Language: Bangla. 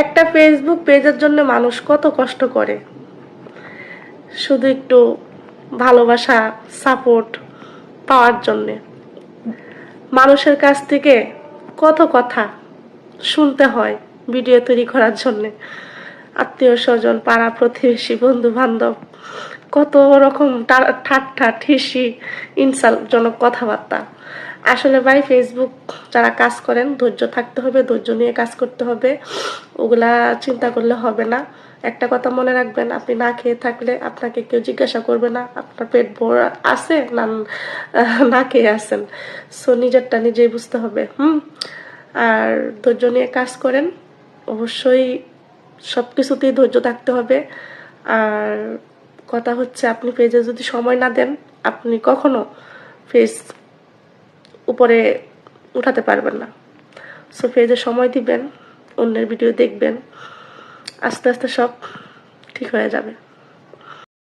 একটা ফেসবুক পেজের জন্য মানুষ কত কষ্ট করে। শুধু একটু ভালোবাসা সাপোর্ট পাওয়ার জন্যে। মানুষের কাছ থেকে কত কথা শুনতে হয় ভিডিও তৈরি করার জন্যে। আত্মীয় স্বজন পাড়া প্রতিবেশী বন্ধু বান্ধব কত রকম ঠাট্টা, ঠিসি ইনসাল্টজনক কথাবার্তা। আসলে ভাই ফেসবুক যারা কাজ করেন, ধৈর্য থাকতে হবে, ধৈর্য নিয়ে কাজ করতে হবে। ওগুলা চিন্তা করলে হবে না। একটা কথা মনে রাখবেন, আপনি না খেয়ে থাকলে আপনাকে কেউ জিজ্ঞাসা করবে না, আপনার পেট ভরা আছে না না খেয়ে আছেন। সো নিজেরটা নিজেই বুঝতে হবে, হুম? আর ধৈর্য নিয়ে কাজ করেন, অবশ্যই সব কিছুতেই ধৈর্য থাকতে হবে। আর কথা হচ্ছে, আপনি পেজে যদি সময় না দেন, আপনি কখনো পেজ উপরে উঠাতে পারবেন না। সো পেজে সময় দিবেন, অন্যের ভিডিও দেখবেন, আস্তে আস্তে সব ঠিক হয়ে যাবে।